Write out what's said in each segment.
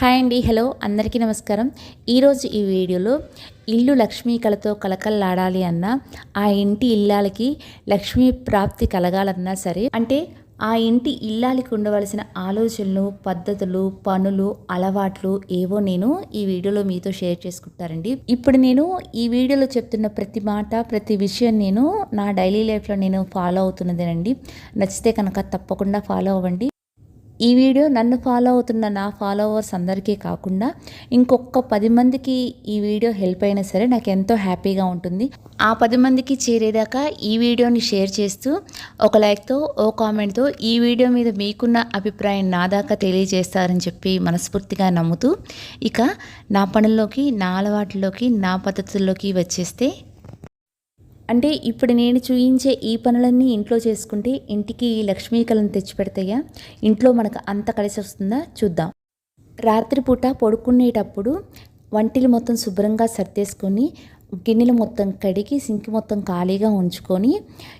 Hi అండి hello అందరికీ నమస్కారం. ఈరోజు ఈ వీడియోలో ఇల్లు లక్ష్మీ కళతో కలకల్లాడాలి అన్నా ఆ ఇంటి ఇల్లాలకి లక్ష్మీ ప్రాప్తి కలగాలన్నా సరే అంటే ఆ ఇంటి ఇల్లాలకి ఉండవలసిన ఆలోచనలు పద్ధతులు పనులు అలవాట్లు ఏవో నేను ఈ వీడియోలో మీతో షేర్ చేసుకుంటారండి. ఇప్పుడు నేను ఈ వీడియోలో చెప్తున్న ప్రతి మాట ప్రతి విషయం నేను నా డైలీ లైఫ్లో నేను ఫాలో అవుతున్నదేనండి. నచ్చితే కనుక తప్పకుండా ఫాలో అవ్వండి. ఈ వీడియో నన్ను ఫాలో అవుతున్న నా ఫాలోవర్స్ అందరికీ కాకుండా ఇంకొక పది మందికి ఈ వీడియో హెల్ప్ అయినా సరే నాకు ఎంతో హ్యాపీగా ఉంటుంది. ఆ పది మందికి చేరేదాకా ఈ వీడియోని షేర్ చేస్తూ ఒక లైక్తో ఓ కామెంట్తో ఈ వీడియో మీద మీకున్న అభిప్రాయం నా దాకా తెలియజేస్తారని చెప్పి మనస్ఫూర్తిగా నమ్ముతూ ఇక నా పనుల్లోకి నా అలవాట్లలోకి నా పద్ధతుల్లోకి వచ్చేస్తే అంటే ఇప్పుడు నేను చూయించే ఈ పనులన్నీ ఇంట్లో చేసుకుంటే ఇంటికి లక్ష్మీ కళను తెచ్చిపెడతాయా? ఇంట్లో మనకు అంత కలిసి వస్తుందా? చూద్దాం. రాత్రిపూట పడుకునేటప్పుడు వంటిలు మొత్తం శుభ్రంగా సర్దేసుకొని గిన్నెలు మొత్తం కడిగి సింక్ మొత్తం ఖాళీగా ఉంచుకొని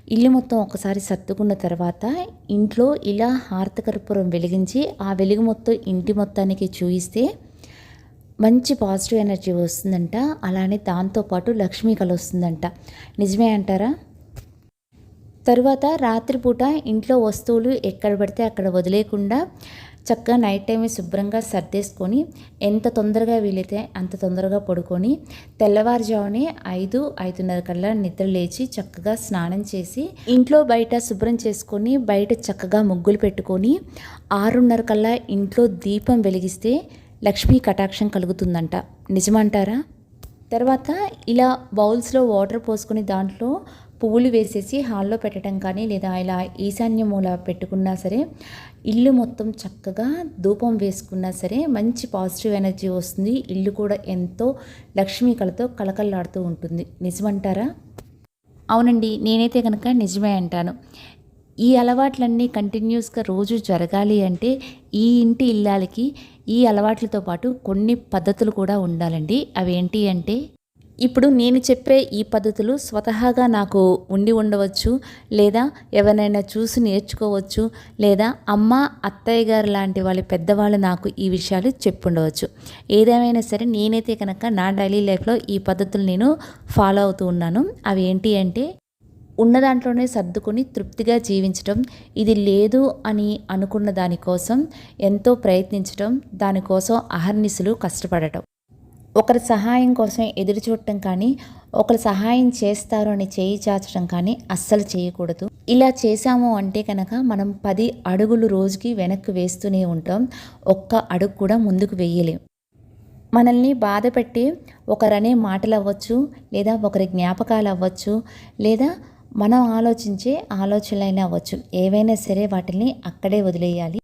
ఇల్లు మొత్తం ఒకసారి సర్దుకున్న తర్వాత ఇంట్లో ఇలా హారతకర్పూరం వెలిగించి ఆ వెలుగు మొత్తం ఇంటి మొత్తానికి చూయిస్తే మంచి పాజిటివ్ ఎనర్జీ వస్తుందంట. అలానే దాంతోపాటు లక్ష్మీ కళ వస్తుందంట. నిజమే అంటారా? తరువాత రాత్రిపూట ఇంట్లో వస్తువులు ఎక్కడ పడితే అక్కడ వదిలేకుండా చక్కగా నైట్ టైం శుభ్రంగా సర్దేసుకొని ఎంత తొందరగా వీలైతే అంత తొందరగా పడుకొని తెల్లవారుజామునే ఐదు ఐదున్నర కల్లా నిద్ర లేచి చక్కగా స్నానం చేసి ఇంట్లో బయట శుభ్రం చేసుకొని బయట చక్కగా ముగ్గులు పెట్టుకొని ఆరున్నర కల్లా ఇంట్లో దీపం వెలిగిస్తే లక్ష్మీ కటాక్షం కలుగుతుందంట. నిజమంటారా? తర్వాత ఇలా బౌల్స్లో వాటర్ పోసుకుని దాంట్లో పువ్వులు వేసేసి హాల్లో పెట్టడం కానీ లేదా ఇలా ఈశాన్య మూల పెట్టుకున్నా సరే ఇల్లు మొత్తం చక్కగా ధూపం వేసుకున్నా సరే మంచి పాజిటివ్ ఎనర్జీ వస్తుంది. ఇల్లు కూడా ఎంతో లక్ష్మీ కళతో కలకల్లాడుతూ ఉంటుంది. నిజమంటారా? అవునండి నేనైతే కనుక నిజమే అంటాను. ఈ అలవాట్లన్నీ కంటిన్యూస్గా రోజు జరగాలి అంటే ఈ ఇంటి ఇల్లాలకి ఈ అలవాట్లతో పాటు కొన్ని పద్ధతులు కూడా ఉండాలండి. అవి ఏంటి అంటే ఇప్పుడు నేను చెప్పే ఈ పద్ధతులు స్వతహాగా నాకు ఉండి ఉండవచ్చు లేదా ఎవరైనా చూసి నేర్చుకోవచ్చు లేదా అమ్మ అత్తయ్య గారు లాంటి వాళ్ళ పెద్దవాళ్ళు నాకు ఈ విషయాలు చెప్పుండవచ్చు. ఏదేమైనా సరే నేనైతే కనుక నా డైలీ లైఫ్లో ఈ పద్ధతులు నేను ఫాలో అవుతూ ఉన్నాను. అవి ఏంటి అంటే ఉన్న దాంట్లోనే సర్దుకొని తృప్తిగా జీవించటం ఇది లేదు అని అనుకున్న దానికోసం ఎంతో ప్రయత్నించటం దానికోసం అహర్నిశలు కష్టపడటం. ఒకరి సహాయం కోసం ఎదురు చూడటం కానీ ఒకరు సహాయం చేస్తారు అని చేయి చాచడం కానీ అస్సలు చేయకూడదు. ఇలా చేశాము అంటే కనుక మనం పది అడుగులు రోజుకి వెనక్కి వేస్తూనే ఉంటాం ఒక్క అడుగు కూడా ముందుకు వేయలేం మనల్ని బాధ పెట్టి ఒకరనే మాటలు అవ్వచ్చు లేదా ఒకరి జ్ఞాపకాలు అవ్వచ్చు లేదా మనం ఆలోచించే ఆలోచనలైనా అవ్వచ్చు. ఏవైనా సరే వాటిని అక్కడే వదిలేయాలి.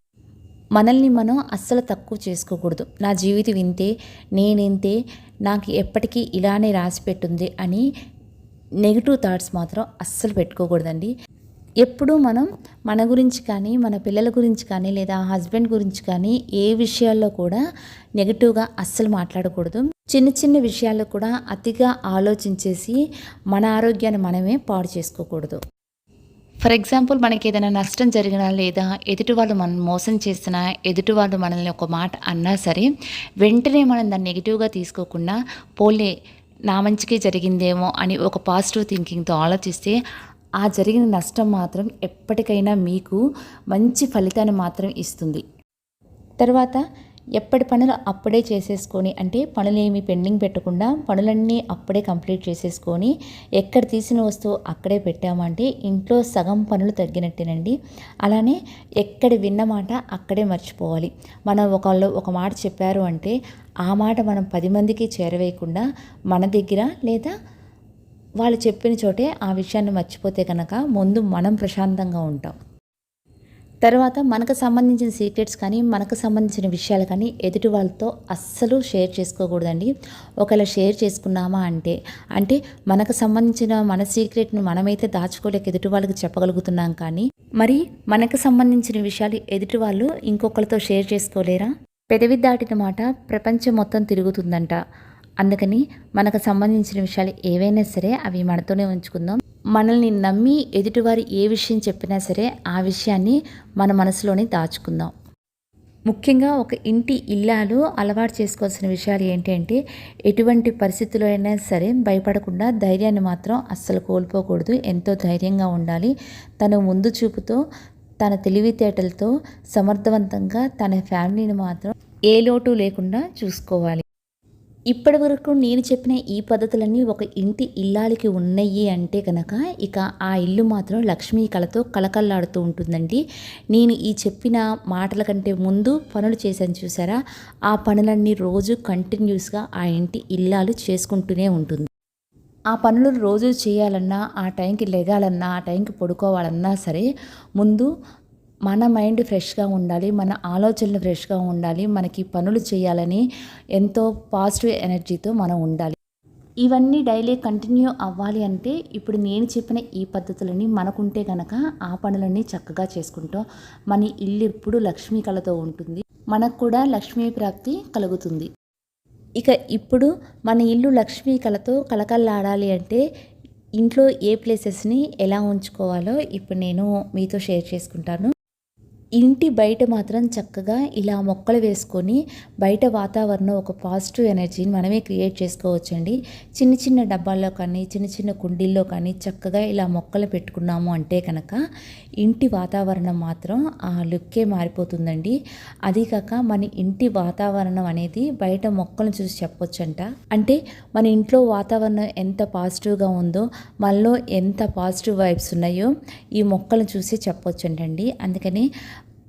మనల్ని మనం అస్సలు తక్కువ చేసుకోకూడదు. నా జీవితం ఇంతే నేనింతే నాకు ఎప్పటికీ ఇలానే రాసి పెట్టుంది అని నెగిటివ్ థాట్స్ మాత్రం అస్సలు పెట్టుకోకూడదండి. ఎప్పుడూ మనం మన గురించి కానీ మన పిల్లల గురించి కానీ లేదా హస్బెండ్ గురించి కానీ ఏ విషయాల్లో కూడా నెగిటివ్గా అస్సలు మాట్లాడకూడదు. చిన్న చిన్న విషయాల్లో కూడా అతిగా ఆలోచించేసి మన ఆరోగ్యాన్ని మనమే పాడు చేసుకోకూడదు. ఫర్ ఎగ్జాంపుల్ మనకి ఏదైనా నష్టం జరిగినా లేదా ఎదుటి వాళ్ళు మనం మోసం చేసినా ఎదుటి వాళ్ళు మనల్ని ఒక మాట అన్నా సరే వెంటనే మనం దాన్ని నెగిటివ్గా తీసుకోకుండా పోలే నా మంచికి జరిగిందేమో అని ఒక పాజిటివ్ థింకింగ్తో ఆలోచిస్తే ఆ జరిగిన నష్టం మాత్రం ఎప్పటికైనా మీకు మంచి ఫలితాన్ని మాత్రం ఇస్తుంది. తర్వాత ఎప్పటి పనులు అప్పుడే చేసేసుకొని అంటే పనులేమి పెండింగ్ పెట్టకుండా పనులన్నీ అప్పుడే కంప్లీట్ చేసేసుకొని ఎక్కడ తీసిన వస్తువు అక్కడే పెట్టామంటే ఇంట్లో సగం పనులు తగ్గినట్టేనండి. అలానే ఎక్కడ విన్న మాట అక్కడే మర్చిపోవాలి. మనం ఒకళ్ళు ఒక మాట చెప్పారు అంటే ఆ మాట మనం పది మందికి చేరవేయకుండా మన దగ్గర లేదా వాళ్ళు చెప్పిన చోటే ఆ విషయాన్ని మర్చిపోతే కనుక ముందు మనం ప్రశాంతంగా ఉంటాం. తర్వాత మనకు సంబంధించిన సీక్రెట్స్ కానీ మనకు సంబంధించిన విషయాలు కానీ ఎదుటి వాళ్ళతో అస్సలు షేర్ చేసుకోకూడదండి. ఒకవేళ షేర్ చేసుకున్నామా అంటే అంటే మనకు సంబంధించిన మన సీక్రెట్ని మనమైతే దాచుకోలేక ఎదుటి వాళ్ళకి చెప్పగలుగుతున్నాం కానీ మరి మనకు సంబంధించిన విషయాలు ఎదుటి వాళ్ళు ఇంకొకరితో షేర్ చేసుకోలేరా? పెదవి దాటిన మాట ప్రపంచం మొత్తం తిరుగుతుందంట. అందుకని మనకు సంబంధించిన విషయాలు ఏవైనా సరే అవి మనతోనే ఉంచుకుందాం. మనల్ని నమ్మి ఎదుటివారు ఏ విషయం చెప్పినా సరే ఆ విషయాన్ని మన మనసులోనే దాచుకుందాం. ముఖ్యంగా ఒక ఇంటి ఇల్లాలు అలవాటు చేసుకోవాల్సిన విషయాలు ఏంటి అంటే ఎటువంటి పరిస్థితుల్లో అయినా సరే భయపడకుండా ధైర్యాన్ని మాత్రం అస్సలు కోల్పోకూడదు. ఎంతో ధైర్యంగా ఉండాలి. తను ముందు చూపుతో తన తెలివితేటలతో సమర్థవంతంగా తన ఫ్యామిలీని మాత్రం ఏ లోటు లేకుండా చూసుకోవాలి. ఇప్పటి వరకు నేను చెప్పిన ఈ పద్ధతులన్నీ ఒక ఇంటి ఇల్లాలకి ఉన్నాయి అంటే కనుక ఇక ఆ ఇల్లు మాత్రం లక్ష్మీ కళతో కళకళలాడుతూ ఉంటుందండి. నేను ఈ చెప్పిన మాటల కంటే ముందు పనులు చేశాను చూసారా? ఆ పనులన్నీ రోజు కంటిన్యూస్గా ఆ ఇంటి ఇల్లాలు చేసుకుంటూనే ఉంటుంది. ఆ పనులు రోజు చేయాలన్నా ఆ టైంకి లెగాలన్నా ఆ టైంకి పడుకోవాలన్నా సరే ముందు మన మైండ్ ఫ్రెష్గా ఉండాలి మన ఆలోచనలు ఫ్రెష్గా ఉండాలి మనకి పనులు చేయాలని ఎంతో పాజిటివ్ ఎనర్జీతో మనం ఉండాలి. ఇవన్నీ డైలీ కంటిన్యూ అవ్వాలి అంటే ఇప్పుడు నేను చెప్పిన ఈ పద్ధతులని మనకుంటే కనుక ఆ పనులన్నీ చక్కగా చేసుకుంటాం మన ఇల్లు ఎప్పుడు లక్ష్మీ కళతో ఉంటుంది. మనకు కూడా లక్ష్మీ ప్రాప్తి కలుగుతుంది. ఇక ఇప్పుడు మన ఇల్లు లక్ష్మీ కళతో కళకళలాడాలి అంటే ఇంట్లో ఏ ప్లేసెస్ని ఎలా ఉంచుకోవాలో ఇప్పుడు నేను మీతో షేర్ చేసుకుంటాను. ఇంటి బయట మాత్రం చక్కగా ఇలా మొక్కలు వేసుకొని బయట వాతావరణం ఒక పాజిటివ్ ఎనర్జీని మనమే క్రియేట్ చేసుకోవచ్చండి. చిన్న చిన్న డబ్బాల్లో కానీ చిన్న చిన్న కుండీల్లో కానీ చక్కగా ఇలా మొక్కలు పెట్టుకున్నాము అంటే కనుక ఇంటి వాతావరణం మాత్రం ఆ లుక్కే మారిపోతుందండి. అది కాక మన ఇంటి వాతావరణం అనేది బయట మొక్కలను చూసి చెప్పొచ్చంట. అంటే మన ఇంట్లో వాతావరణం ఎంత పాజిటివ్గా ఉందో మనలో ఎంత పాజిటివ్ వైబ్స్ ఉన్నాయో ఈ మొక్కలను చూసి చెప్పొచ్చంటండి. అందుకని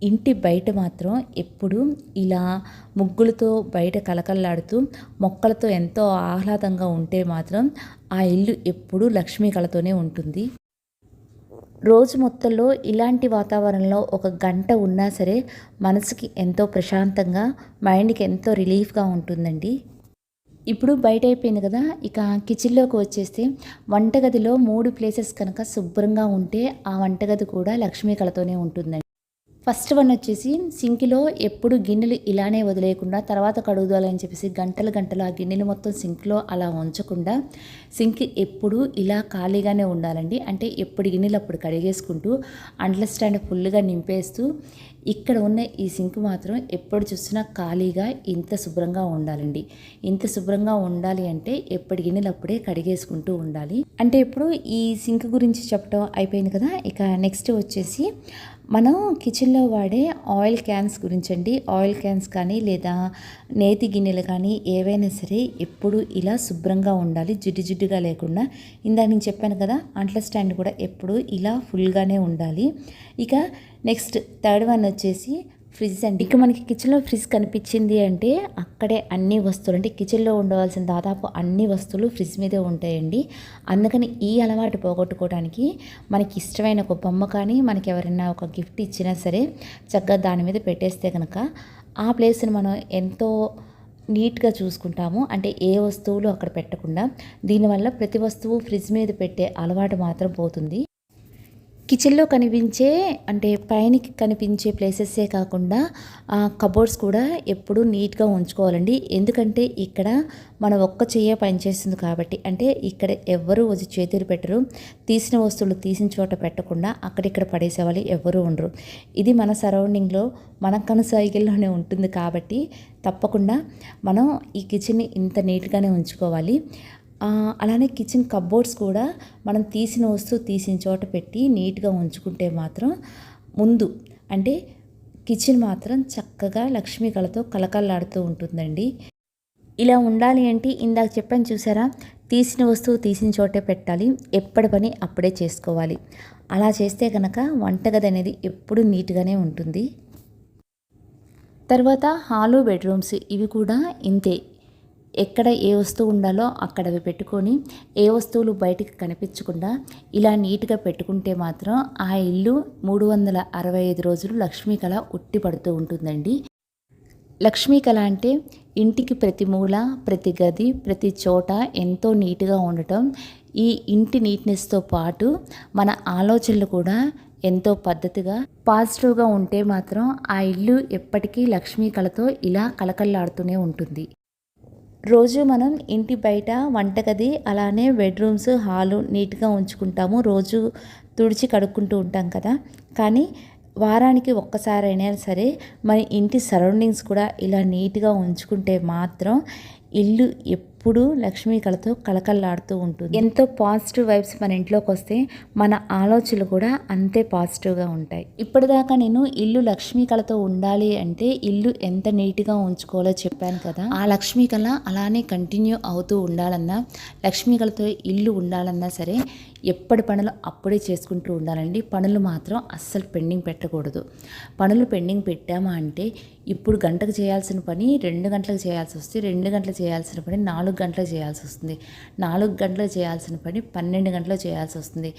ఇంటి బయట మాత్రం ఎప్పుడు ఇలా ముగ్గులతో బయట కలకల్లాడుతూ మొక్కలతో ఎంతో ఆహ్లాదంగా ఉంటే మాత్రం ఆ ఇల్లు ఎప్పుడూ లక్ష్మీ కళతోనే ఉంటుంది. రోజు మొత్తంలో ఇలాంటి వాతావరణంలో ఒక గంట ఉన్నా సరే మనసుకి ఎంతో ప్రశాంతంగా మైండ్కి ఎంతో రిలీఫ్గా ఉంటుందండి. ఇప్పుడు బయట అయిపోయింది కదా ఇక కిచెన్లోకి వచ్చేస్తే వంటగదిలో మూడు ప్లేసెస్ కనుక శుభ్రంగా ఉంటే ఆ వంటగది కూడా లక్ష్మీ కళతోనే ఉంటుందండి. ఫస్ట్ వన్ వచ్చేసి సింక్లో ఎప్పుడు గిన్నెలు ఇలానే వదిలేయకుండా తర్వాత కడుగుదాలని చెప్పేసి గంటలు గంటలు ఆ గిన్నెలు మొత్తం సింక్లో అలా ఉంచకుండా సింక్ ఎప్పుడు ఇలా ఖాళీగానే ఉండాలండి. అంటే ఎప్పుడు గిన్నెలు అప్పుడు కడిగేసుకుంటూ అండ్ల స్టాండ్ ఫుల్గా నింపేస్తూ ఇక్కడ ఉన్న ఈ సింక్ మాత్రం ఎప్పుడు చూసినా ఖాళీగా ఇంత శుభ్రంగా ఉండాలండి. ఇంత శుభ్రంగా ఉండాలి అంటే ఎప్పటి గిన్నెలు అప్పుడే కడిగేసుకుంటూ ఉండాలి. అంటే ఇప్పుడు ఈ సింక్ గురించి చెప్పడం అయిపోయింది కదా. ఇక నెక్స్ట్ వచ్చేసి మనం కిచెన్లో వాడే ఆయిల్ క్యాన్స్ గురించి అండి ఆయిల్ క్యాన్స్ కానీ లేదా నేతి గిన్నెలు కానీ ఏవైనా సరే ఎప్పుడు ఇలా శుభ్రంగా ఉండాలి. జిడ్డు జిడ్డుగా లేకుండా. ఇందాక నేను చెప్పాను కదా అంట్ల స్టాండ్ కూడా ఎప్పుడు ఇలా ఫుల్గానే ఉండాలి. ఇక నెక్స్ట్ థర్డ్ వన్ వచ్చేసి ఫ్రిడ్జ్ అండి. ఇక మనకి కిచెన్లో ఫ్రిడ్జ్ కనిపించింది అంటే అక్కడే అన్ని వస్తువులు అంటే కిచెన్లో ఉండవలసిన దాదాపు అన్ని వస్తువులు ఫ్రిడ్జ్ మీదే ఉంటాయండి. అందుకని ఈ అలవాటు పోగొట్టుకోవడానికి మనకి ఇష్టమైన ఒక బొమ్మ కానీ మనకి ఎవరైనా ఒక గిఫ్ట్ ఇచ్చినా సరే చక్కగా దాని మీద పెట్టేస్తే కనుక ఆ ప్లేస్ని మనం ఎంతో నీట్గా చూసుకుంటాము. అంటే ఏ వస్తువులు అక్కడ పెట్టకుండా దీనివల్ల ప్రతి వస్తువు ఫ్రిడ్జ్ మీద పెట్టే అలవాటు మాత్రం పోతుంది. కిచెన్లో కనిపించే అంటే పైనకి కనిపించే ప్లేసెసే కాకుండా కబోర్డ్స్ కూడా ఎప్పుడూ నీట్గా ఉంచుకోవాలండి. ఎందుకంటే ఇక్కడ మన ఒక్క చెయ్య పనిచేస్తుంది కాబట్టి. అంటే ఇక్కడ ఎవ్వరూ వచ్చి చేతులు పెట్టరు. తీసిన వస్తువులు తీసిన చోట పెట్టకుండా అక్కడిక్కడ పడేసేవాళ్ళు ఎవ్వరూ ఉండరు. ఇది మన సరౌండింగ్లో మన కనుసైకిల్లోనే ఉంటుంది కాబట్టి తప్పకుండా మనం ఈ కిచెన్ని ఇంత నీట్గానే ఉంచుకోవాలి. అలానే కిచెన్ కబ్బోర్డ్స్ కూడా మనం తీసిన వస్తువు తీసిన చోట పెట్టి నీట్గా ఉంచుకుంటే మాత్రం ముందు అంటే కిచెన్ మాత్రం చక్కగా లక్ష్మీ కళతో కలకల్లాడుతూ ఉంటుందండి. ఇలా ఉండాలి అంటే ఇందాక చెప్పాను చూసారా తీసిన వస్తువు తీసిన చోటే పెట్టాలి ఎప్పటి పని అప్పుడే చేసుకోవాలి. అలా చేస్తే కనుక వంటగది అనేది ఎప్పుడు నీట్గానే ఉంటుంది. తర్వాత హాలు బెడ్రూమ్స్ ఇవి కూడా ఇంతే. ఎక్కడ ఏ వస్తువు ఉండాలో అక్కడ అవి పెట్టుకొని ఏ వస్తువులు బయటికి కనిపించకుండా ఇలా నీట్గా పెట్టుకుంటే మాత్రం ఆ ఇల్లు మూడు వందల అరవై ఐదు రోజులు లక్ష్మీ కళ ఉట్టి పడుతూ ఉంటుందండి. లక్ష్మీ కళ అంటే ఇంటికి ప్రతి మూల ప్రతి గది ప్రతి చోట ఎంతో నీట్గా ఉండటం. ఈ ఇంటి నీట్నెస్తో పాటు మన ఆలోచనలు కూడా ఎంతో పద్ధతిగా పాజిటివ్గా ఉంటే మాత్రం ఆ ఇల్లు ఎప్పటికీ లక్ష్మీ కళతో ఇలా కలకల్లాడుతూనే ఉంటుంది. రోజు మనం ఇంటి బయట వంటగది అలానే బెడ్రూమ్స్ హాలు నీట్గా ఉంచుకుంటాము. రోజు తుడిచి కడుక్కుంటూ ఉంటాం కదా. కానీ వారానికి ఒక్కసారైనా సరే మన ఇంటి సరౌండింగ్స్ కూడా ఇలా నీట్గా ఉంచుకుంటే మాత్రం ఇల్లు ఎప్పుడూ లక్ష్మీ కళతో కళకళలాడుతూ ఉంటుంది. ఎంతో పాజిటివ్ వైబ్స్ మన ఇంట్లోకి వస్తే మన ఆలోచనలు కూడా అంతే పాజిటివ్గా ఉంటాయి. ఇప్పటిదాకా నేను ఇల్లు లక్ష్మీ కళతో ఉండాలి అంటే ఇల్లు ఎంత నీట్గా ఉంచుకోవాలో చెప్పాను కదా. ఆ లక్ష్మీ కళ అలానే కంటిన్యూ అవుతూ ఉండాలన్నా లక్ష్మీ కళతో ఇల్లు ఉండాలన్నా సరే ఎప్పటి పనులు అప్పుడే చేసుకుంటూ ఉండాలండి. పనులు మాత్రం అస్సలు పెండింగ్ పెట్టకూడదు. పనులు పెండింగ్ పెట్టామా అంటే ఇప్పుడు గంటకు చేయాల్సిన పని రెండు గంటలకు చేయాల్సి వస్తే రెండు గంటలు చేయాల్సిన పని నాలుగు గంటలకు చేయాల్సి వస్తుంది. నాలుగు గంటలు చేయాల్సిన పని పన్నెండు గంటలు చేయాల్సి వస్తుంది.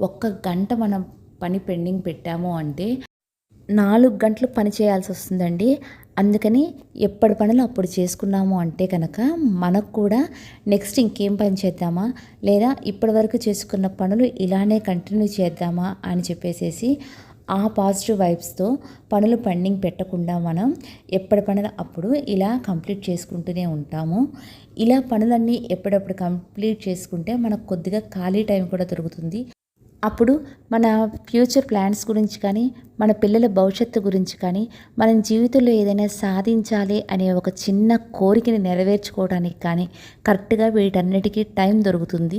ఒక్క గంట మనం పని పెండింగ్ పెట్టాము అంటే నాలుగు గంటలు పని చేయాల్సి వస్తుందండి. అందుకని ఎప్పటి పనులు అప్పుడు చేసుకున్నాము అంటే కనుక మనకు కూడా నెక్స్ట్ ఇంకేం పని చేద్దామా? లేదా ఇప్పటి వరకు చేసుకున్న పనులు ఇలానే కంటిన్యూ చేద్దామా? అని చెప్పేసేసి ఆ పాజిటివ్ వైబ్స్తో పనులు పెండింగ్ పెట్టకుండా మనం ఎప్పటి పనులు అప్పుడు ఇలా కంప్లీట్ చేసుకుంటూనే ఉంటాము. ఇలా పనులన్నీ ఎప్పుడప్పుడు కంప్లీట్ చేసుకుంటే మనకు కొద్దిగా ఖాళీ టైం కూడా దొరుకుతుంది. అప్పుడు మన ఫ్యూచర్ ప్లాన్స్ గురించి కానీ మన పిల్లల భవిష్యత్తు గురించి కానీ మనం జీవితంలో ఏదైనా సాధించాలి అనే ఒక చిన్న కోరికని నెరవేర్చుకోవడానికి కానీ కరెక్ట్గా వీటన్నిటికీ టైం దొరుకుతుంది.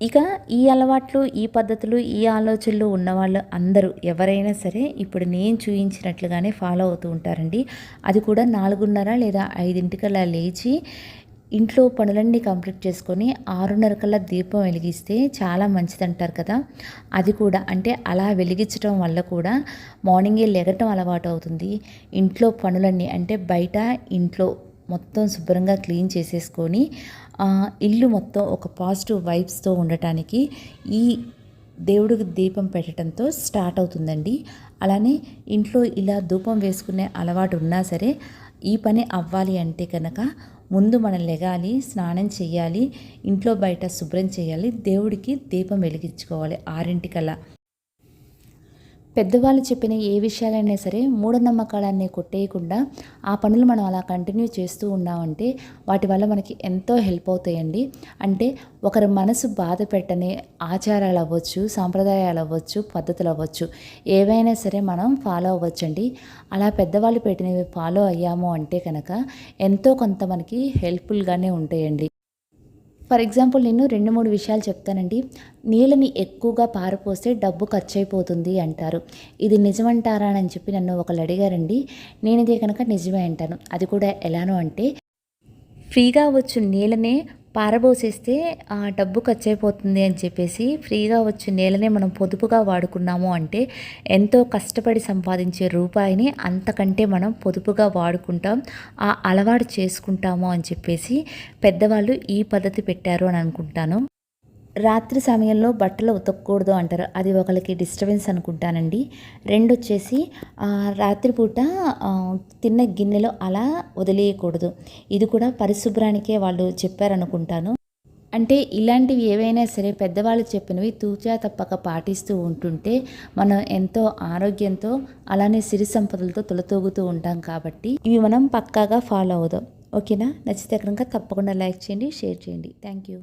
ఇక ఈ అలవాట్లు ఈ పద్ధతులు ఈ ఆలోచనలు ఉన్నవాళ్ళు అందరూ ఎవరైనా సరే ఇప్పుడు నేను చూయించినట్లుగానే ఫాలో అవుతూ ఉంటారండి. అది కూడా నాలుగున్నర లేదా ఐదింటికల్లా లేచి ఇంట్లో పనులన్నీ కంప్లీట్ చేసుకొని ఆరున్నర కల్లా దీపం వెలిగిస్తే చాలా మంచిది అంటారు కదా. అది కూడా అంటే అలా వెలిగించడం వల్ల కూడా మార్నింగే లెగటం అలవాటు అవుతుంది. ఇంట్లో పనులన్నీ అంటే బయట ఇంట్లో మొత్తం శుభ్రంగా క్లీన్ చేసేసుకొని ఇల్లు మొత్తం ఒక పాజిటివ్ వైబ్స్తో ఉండటానికి ఈ దేవుడికి దీపం పెట్టడంతో స్టార్ట్ అవుతుందండి. అలానే ఇంట్లో ఇలా ధూపం వేసుకునే అలవాటు ఉన్నా సరే ఈ పని అవ్వాలి అంటే కనుక ముందు మనం లెగాలి స్నానం చేయాలి ఇంట్లో బయట శుభ్రం చేయాలి దేవుడికి దీపం వెలిగించుకోవాలి. ఆరింటికల్లా పెద్దవాళ్ళు చెప్పిన ఏ విషయాలైనా సరే మూఢనమ్మకాలన్నీ కొట్టేయకుండా ఆ పనులు మనం అలా కంటిన్యూ చేస్తూ ఉన్నామంటే వాటి వల్ల మనకి ఎంతో హెల్ప్ అవుతాయండి. అంటే ఒకరి మనసు బాధ పెట్టని ఆచారాలు అవ్వచ్చు సాంప్రదాయాలు అవ్వచ్చు పద్ధతులు అవ్వచ్చు ఏవైనా సరే మనం ఫాలో అవ్వచ్చండి. అలా పెద్దవాళ్ళు పెట్టినవి ఫాలో అయ్యాము అంటే కనుక ఎంతో కొంత మనకి హెల్ప్ఫుల్గానే ఉంటాయండి. ఫర్ ఎగ్జాంపుల్ నేను రెండు మూడు విషయాలు చెప్తానండి. నీళ్ళని ఎక్కువగా పారపోస్తే డబ్బు ఖర్చు అయిపోతుంది అంటారు. ఇది నిజమంటారా అని చెప్పి నన్ను ఒకళ్ళు అడిగారండి. నేను ఇదే కనుక నిజమే అంటాను. అది కూడా ఎలానో అంటే ఫ్రీగా వచ్చు నీళ్ళనే పారబోసేస్తే ఆ డబ్బు ఖర్చు అయిపోతుంది అని చెప్పేసి ఫ్రీగా వచ్చే నేలనే మనం పొదుపుగా వాడుకున్నాము అంటే ఎంతో కష్టపడి సంపాదించే రూపాయిని అంతకంటే మనం పొదుపుగా వాడుకుంటాం ఆ అలవాటు చేసుకుంటాము అని చెప్పేసి పెద్దవాళ్ళు ఈ పద్ధతి పెట్టారు అని అనుకుంటాను. రాత్రి సమయంలో బట్టలు ఉతకూడదు అంటారు. అది ఒకరికి డిస్టర్బెన్స్ అనుకుంటానండి. రెండు వచ్చేసి రాత్రిపూట తిన్న గిన్నెలో అలా వదిలేయకూడదు. ఇది కూడా పరిశుభ్రానికే వాళ్ళు చెప్పారనుకుంటాను. అంటే ఇలాంటివి ఏవైనా సరే పెద్దవాళ్ళు చెప్పినవి తూచా తప్పక పాటిస్తూ ఉంటుంటే మనం ఎంతో ఆరోగ్యంతో అలానే సిరి సంపదలతో తొలతూగుతూ ఉంటాం కాబట్టి ఇవి మనం పక్కాగా ఫాలో అవుదాం. ఓకేనా? నచ్చితే కనుక తప్పకుండా లైక్ చేయండి షేర్ చేయండి. Thank you.